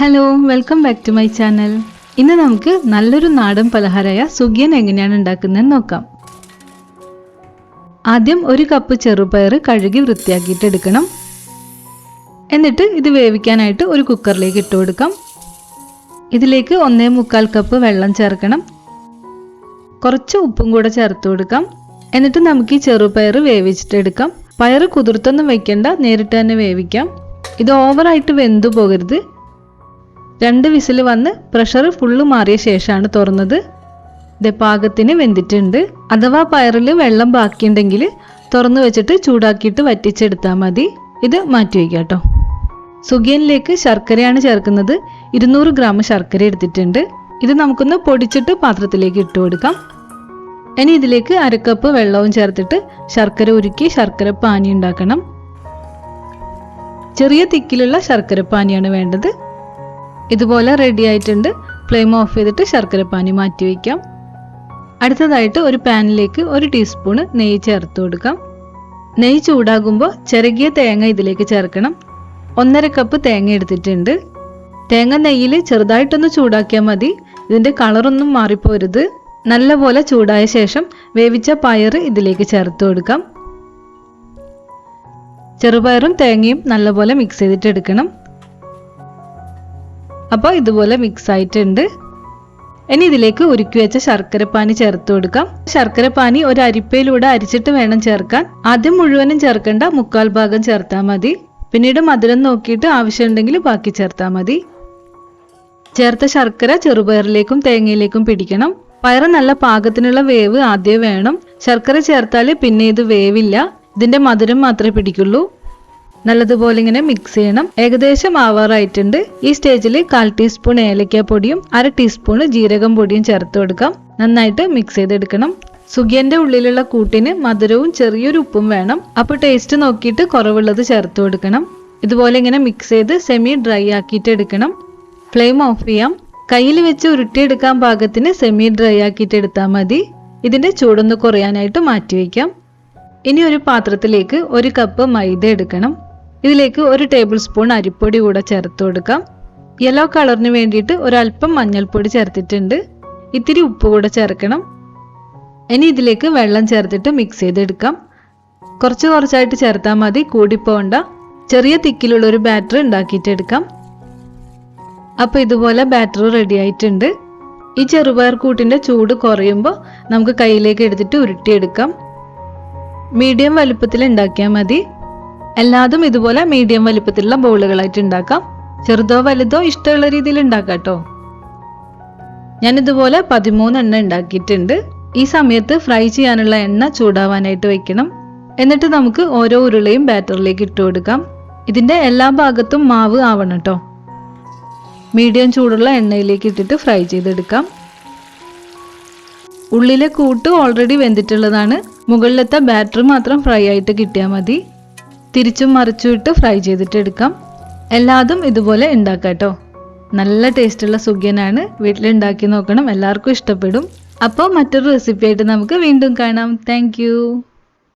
Hello welcome back to my channel ഇന്ന് നമുക്ക് നല്ലൊരു നാടൻ പലഹാരമായ സുഗിയൻ എങ്ങനെയാണ് ഉണ്ടാക്കുന്നതെന്ന് നോക്കാം. ആദ്യം ഒരു കപ്പ് ചെറുപയർ കഴുകി വൃത്തിയാക്കിയിട്ട് എടുക്കണം. എന്നിട്ട് ഇത് വേവിക്കാനായിട്ട് ഒരു കുക്കറിലേക്ക് ഇട്ട് കൊടുക്കാം. ഇതിലേക്ക് ഒന്നേ മുക്കാൽ കപ്പ് വെള്ളം ചേർക്കണം. കുറച്ച് ഉപ്പും കൂടെ ചേർത്ത് കൊടുക്കാം. എന്നിട്ട് നമുക്ക് ഈ ചെറുപയർ വേവിച്ചിട്ട് എടുക്കാം. പയർ കുതിർത്തൊന്നും വെക്കേണ്ട നേരിട്ട് തന്നെ വേവിക്കാം. ഇത് ഓവറായിട്ട് വെന്തു പോകരുത്. രണ്ട് വിസിൽ വന്ന് പ്രഷർ ഫുള്ള് മാറിയ ശേഷമാണ് തുറന്നത്. ഇത് പാകത്തിന് വെന്തിട്ടുണ്ട്. അഥവാ പയറിൽ വെള്ളം ബാക്കിയുണ്ടെങ്കിൽ തുറന്നു വെച്ചിട്ട് ചൂടാക്കിയിട്ട് വറ്റിച്ചെടുത്താൽ മതി. ഇത് മാറ്റി വയ്ക്കാം കേട്ടോ സുഖിയനിലേക്ക് ശർക്കരയാണ് ചേർക്കുന്നത്. ഇരുന്നൂറ് ഗ്രാം ശർക്കര എടുത്തിട്ടുണ്ട്. ഇത് നമുക്കൊന്ന് പൊടിച്ചിട്ട് പാത്രത്തിലേക്ക് ഇട്ട് കൊടുക്കാം. ഇനി ഇതിലേക്ക് അരക്കപ്പ് വെള്ളവും ചേർത്തിട്ട് ശർക്കര ഉരുക്കി ശർക്കര പാനി ഉണ്ടാക്കണം. ചെറിയ തിക്കിലുള്ള ശർക്കര പാനിയാണ് വേണ്ടത്. ഇതുപോലെ റെഡി ആയിട്ടുണ്ട്. ഫ്ലെയിം ഓഫ് ചെയ്തിട്ട് ശർക്കര പാനി മാറ്റി വയ്ക്കാം അടുത്തതായിട്ട് ഒരു പാനിലേക്ക് ഒരു ടീസ്പൂണ് നെയ്യ് ചേർത്ത് കൊടുക്കാം. നെയ്യ് ചൂടാകുമ്പോൾ ചെറുകിയ തേങ്ങ ഇതിലേക്ക് ചേർക്കണം. ഒന്നര കപ്പ് തേങ്ങ എടുത്തിട്ടുണ്ട്. തേങ്ങ നെയ്യിൽ ചെറുതായിട്ടൊന്ന് ചൂടാക്കിയാൽ മതി. ഇതിന്റെ കളറൊന്നും മാറിപ്പോരുത്. നല്ലപോലെ ചൂടായ ശേഷം വേവിച്ച പയർ ഇതിലേക്ക് ചേർത്ത് കൊടുക്കാം. ചെറുപയറും തേങ്ങയും നല്ലപോലെ മിക്സ് ചെയ്തിട്ട് എടുക്കണം. അപ്പോൾ ഇതുപോലെ മിക്സ് ആയിട്ടുണ്ട്. ഇനി ഇതിലേക്ക് ഉരുക്കി വെച്ച ശർക്കരപ്പാനി ചേർത്ത് കൊടുക്കാം. ശർക്കരപ്പാനി ഒരു അരിപ്പയിലൂടെ അരിച്ചിട്ട് വേണം ചേർക്കാൻ. ആദ്യം മുഴുവനും ചേർക്കേണ്ട മുക്കാൽ ഭാഗം ചേർത്താൽ മതി. പിന്നീട് മധുരം നോക്കിയിട്ട് ആവശ്യമുണ്ടെങ്കിൽ ബാക്കി ചേർത്താൽ മതി. ചേർത്ത ശർക്കര ചെറുപയറിലേക്കും തേങ്ങയിലേക്കും പിടിക്കണം. പയറ് നല്ല പാകത്തിനുള്ള വേവ് ആദ്യം വേണം. ശർക്കര ചേർത്താൽ പിന്നെ ഇത് വേവില്ല. ഇതിന്റെ മധുരം മാത്രമേ പിടിക്കുള്ളൂ. നല്ലതുപോലെ ഇങ്ങനെ മിക്സ് ചെയ്യണം. ഏകദേശം ആവാറായിട്ടുണ്ട്. ഈ സ്റ്റേജിൽ കാൽ ടീസ്പൂൺ ഏലക്ക പൊടിയും അര ടീസ്പൂൺ ജീരകം പൊടിയും ചേർത്ത് കൊടുക്കാം. നന്നായിട്ട് മിക്സ് ചെയ്തെടുക്കണം. സുഖിയന്റെ ഉള്ളിലുള്ള കൂട്ടിന് മധുരവും ചെറിയൊരു ഉപ്പും വേണം. അപ്പോൾ ടേസ്റ്റ് നോക്കിയിട്ട് കുറവുള്ളത് ചേർത്ത് കൊടുക്കണം. ഇതുപോലെ ഇങ്ങനെ മിക്സ് ചെയ്ത് സെമി ഡ്രൈ ആക്കിയിട്ട് എടുക്കണം. ഫ്ലെയിം ഓഫ് ചെയ്യാം. കയ്യിൽ വെച്ച് ഉരുട്ടിയെടുക്കാൻ പാകത്തിന് സെമി ഡ്രൈ ആക്കിയിട്ട് എടുത്താൽ മതി. ഇതിന്റെ ചൂടൊന്ന് കുറയാനായിട്ട് മാറ്റി വയ്ക്കാം. ഇനി ഒരു പാത്രത്തിലേക്ക് ഒരു കപ്പ് മൈദ എടുക്കണം. ഇതിലേക്ക് ഒരു ടേബിൾ സ്പൂൺ അരിപ്പൊടി കൂടെ ചേർത്ത് കൊടുക്കാം. യെല്ലോ കളറിന് വേണ്ടിയിട്ട് ഒരല്പം മഞ്ഞൾപ്പൊടി ചേർത്തിട്ടുണ്ട്. ഇത്തിരി ഉപ്പ് കൂടെ ചേർക്കണം. ഇനി ഇതിലേക്ക് വെള്ളം ചേർത്തിട്ട് മിക്സ് ചെയ്തെടുക്കാം. കുറച്ച് കുറച്ചായിട്ട് ചേർത്താൽ മതി കൂടിപ്പോണ്ട. ചെറിയ തിക്കിലുള്ള ഒരു ബാറ്റർ ഉണ്ടാക്കിയിട്ടെടുക്കാം അപ്പോൾ ഇതുപോലെ ബാറ്റർ റെഡി ആയിട്ടുണ്ട്. ഈ ചെറുപയർ കൂട്ടിന്റെ ചൂട് കുറയുമ്പോൾ നമുക്ക് കയ്യിലേക്ക് എടുത്തിട്ട് ഉരുട്ടിയെടുക്കാം. മീഡിയം വലുപ്പത്തിൽ ഉണ്ടാക്കിയാൽ മതി. എല്ലാതും ഇതുപോലെ മീഡിയം വലിപ്പത്തിലുള്ള ബോളുകളായിട്ട് ഉണ്ടാക്കാം. ചെറുതോ വലുതോ ഇഷ്ടമുള്ള രീതിയിൽ ഉണ്ടാക്കാം കേട്ടോ ഞാൻ ഇതുപോലെ പതിമൂന്ന് എണ്ണ ഉണ്ടാക്കിയിട്ടുണ്ട്. ഈ സമയത്ത് ഫ്രൈ ചെയ്യാനുള്ള എണ്ണ ചൂടാവാനായിട്ട് വെക്കണം. എന്നിട്ട് നമുക്ക് ഓരോ ഉരുളയും ബാറ്ററിലേക്ക് ഇട്ട് കൊടുക്കാം. ഇതിന്റെ എല്ലാ ഭാഗത്തും മാവ് ആവണം കേട്ടോ മീഡിയം ചൂടുള്ള എണ്ണയിലേക്ക് ഇട്ടിട്ട് ഫ്രൈ ചെയ്തെടുക്കാം. ഉള്ളിലെ കൂട്ട് ഓൾറെഡി വെന്തിട്ടുള്ളതാണ്. മുകളിലത്തെ ബാറ്റർ മാത്രം ഫ്രൈ ആയിട്ട് കിട്ടിയാൽ മതി. തിരിച്ചും മറിച്ചും ഇട്ട് ഫ്രൈ ചെയ്തിട്ട് എടുക്കാം എല്ലാതും ഇതുപോലെ ഉണ്ടാക്കാം കേട്ടോ നല്ല ടേസ്റ്റുള്ള സുഖ്യനാണ്. വീട്ടിലുണ്ടാക്കി നോക്കണം. എല്ലാവർക്കും ഇഷ്ടപ്പെടും. അപ്പോൾ മറ്റൊരു റെസിപ്പി ആയിട്ട് നമുക്ക് വീണ്ടും കാണാം. താങ്ക്